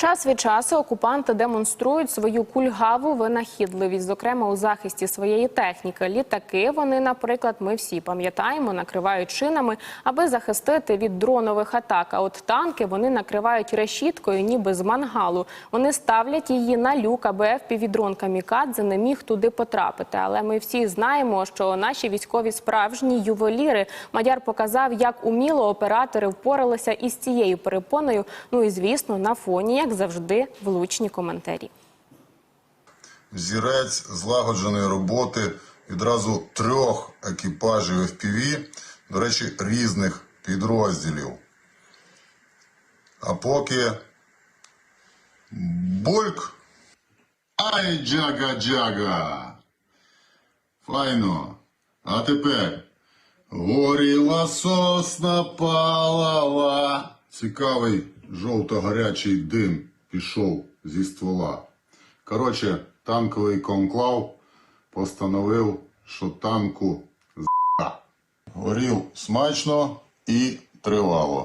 Час від часу окупанти демонструють свою кульгаву винахідливість, зокрема у захисті своєї техніки. Літаки вони, наприклад, ми всі пам'ятаємо, накривають шинами, аби захистити від дронових атак. А от танки вони накривають решіткою, ніби з мангалу. Вони ставлять її на люк, аби FPV-дрон камікадзе не міг туди потрапити. Але ми всі знаємо, що наші військові справжні ювеліри. Мадяр показав, як уміло оператори впоралися із цією перепоною. Ну і звісно, на фоні, як завжди, влучні коментарі. Взірець злагодженої роботи відразу трьох екіпажів FPV, до речі, різних підрозділів. А поки бульк. Ай, джага-джага. Файно. А тепер горіла сосна палала. Цікавий жовто-гарячий дим пішов зі ствола. Коротше, танковий конклав постановив, що танку з**а. горів смачно і тривало.